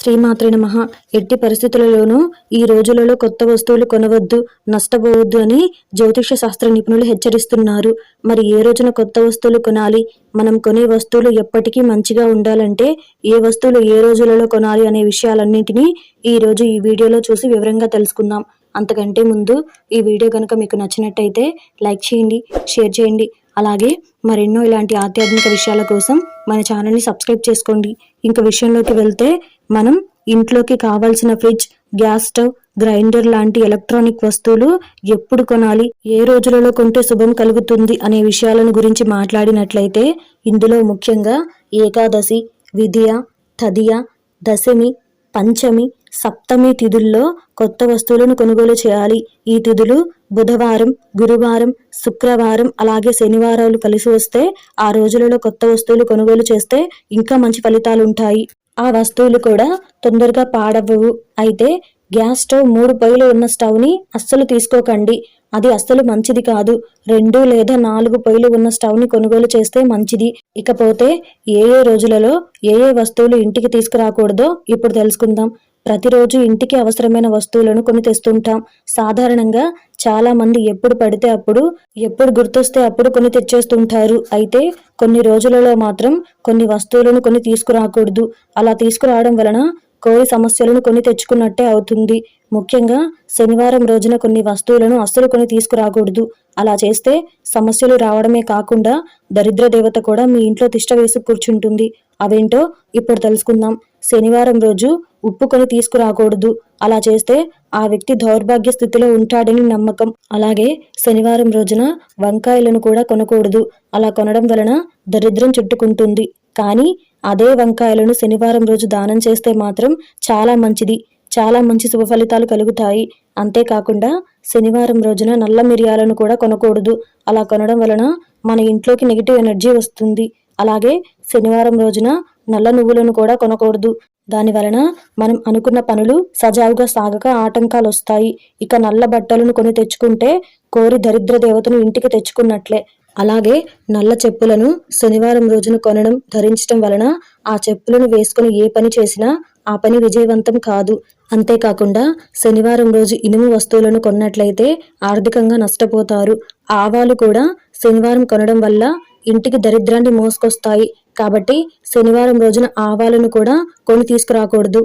శ్రీమాత్రే నమ. ఎట్టి పరిస్థితులలోనూ ఈ రోజులలో కొత్త వస్తువులు కొనవద్దు నష్టపోవద్దు అని జ్యోతిష శాస్త్ర నిపుణులు హెచ్చరిస్తున్నారు. మరి ఏ రోజున కొత్త వస్తువులు కొనాలి? మనం కొనే వస్తువులు ఎప్పటికీ మంచిగా ఉండాలంటే ఏ వస్తువులు ఏ రోజులలో కొనాలి అనే విషయాలన్నింటినీ ఈ రోజు ఈ వీడియోలో చూసి వివరంగా తెలుసుకుందాం. అంతకంటే ముందు ఈ వీడియో కనుక మీకు నచ్చినట్టయితే లైక్ చేయండి షేర్ చేయండి. అలాగే మరెన్నో ఇలాంటి ఆధ్యాత్మిక విషయాల కోసం మన ఛానల్ని సబ్స్క్రైబ్ చేసుకోండి. ఇంకా విషయంలోకి వెళ్తే మనం ఇంట్లోకి కావాల్సిన ఫ్రిడ్జ్ గ్యాస్ స్టవ్ గ్రైండర్ లాంటి ఎలక్ట్రానిక్ వస్తువులు ఎప్పుడు కొనాలి? ఏ రోజులలో కొంటే శుభం కలుగుతుంది అనే విషయాలను గురించి మాట్లాడినట్లయితే ఇందులో ముఖ్యంగా ఏకాదశి విధియ తదియ దశమి పంచమి సప్తమి తిథుల్లో కొత్త వస్తువులను కొనుగోలు చేయాలి. ఈ తిథులు బుధవారం గురువారం శుక్రవారం అలాగే శనివారాలు కలిసి వస్తే ఆ రోజులలో కొత్త వస్తువులు కొనుగోలు చేస్తే ఇంకా మంచి ఫలితాలు ఉంటాయి. ఆ వస్తువులు కూడా తొందరగా పాడవవు అయితే గ్యాస్ స్టవ్ మూడు పొయ్యిలు ఉన్న స్టవ్ని అస్సలు తీసుకోకండి. అది అస్సలు మంచిది కాదు. రెండు లేదా నాలుగు పొయ్యిలు ఉన్న స్టవ్ని కొనుగోలు చేస్తే మంచిది. ఇకపోతే ఏ ఏ రోజులలో ఏ ఏ వస్తువులు ఇంటికి తీసుకురాకూడదో ఇప్పుడు తెలుసుకుందాం. ప్రతిరోజు ఇంటికి అవసరమైన వస్తువులను కొని తెస్తుంటాం. సాధారణంగా చాలా మంది ఎప్పుడు పడితే అప్పుడు ఎప్పుడు గుర్తొస్తే అప్పుడు కొని తెచ్చేస్తుంటారు. అయితే కొన్ని రోజులలో మాత్రం కొన్ని వస్తువులను కొని తీసుకురాకూడదు. అలా తీసుకురావడం వలన కోరి సమస్యలను కొని తెచ్చుకున్నట్టే అవుతుంది. ముఖ్యంగా శనివారం రోజున కొన్ని వస్తువులను అస్సలు కొని తీసుకురాకూడదు. అలా చేస్తే సమస్యలు రావడమే కాకుండా దరిద్ర దేవత కూడా మీ ఇంట్లో తిష్ట వేసి కూర్చుంటుంది. అవేంటో ఇప్పుడు తెలుసుకుందాం. శనివారం రోజు ఉప్పు కొని తీసుకురాకూడదు. అలా చేస్తే ఆ వ్యక్తి దౌర్భాగ్య స్థితిలో ఉంటాడని నమ్మకం. అలాగే శనివారం రోజున వంకాయలను కూడా కొనకూడదు. అలా కొనడం వలన దరిద్రం చుట్టుకుంటుంది. కానీ అదే వంకాయలను శనివారం రోజు దానం చేస్తే మాత్రం చాలా మంచిది. చాలా మంచి శుభ ఫలితాలు కలుగుతాయి. అంతేకాకుండా శనివారం రోజున నల్ల మిరియాలను కూడా కొనకూడదు. అలా కొనడం వలన మన ఇంట్లోకి నెగిటివ్ ఎనర్జీ వస్తుంది. అలాగే శనివారం రోజున నల్ల నువ్వులను కూడా కొనకూడదు. దాని వలన మనం అనుకున్న పనులు సజావుగా సాగక ఆటంకాలు వస్తాయి ఇక నల్ల బట్టలను కొని తెచ్చుకుంటే కోరి దరిద్ర దేవతను ఇంటికి తెచ్చుకున్నట్లే. అలాగే నల్ల చెప్పులను శనివారం రోజున కొనడం ధరించడం వలన ఆ చెప్పులను వేసుకుని ఏ పని చేసినా ఆ పని విజయవంతం కాదు. అంతేకాకుండా శనివారం రోజు ఇనుము వస్తువులను కొన్నట్లయితే ఆర్థికంగా నష్టపోతారు. ఆవాలు కూడా శనివారం కొనడం వల్ల ఇంటికి దరిద్రాన్ని మోసుకొస్తాయి. కాబట్టి శనివారం రోజున ఆవాలను కూడా కొని తీసుకురాకూడదు.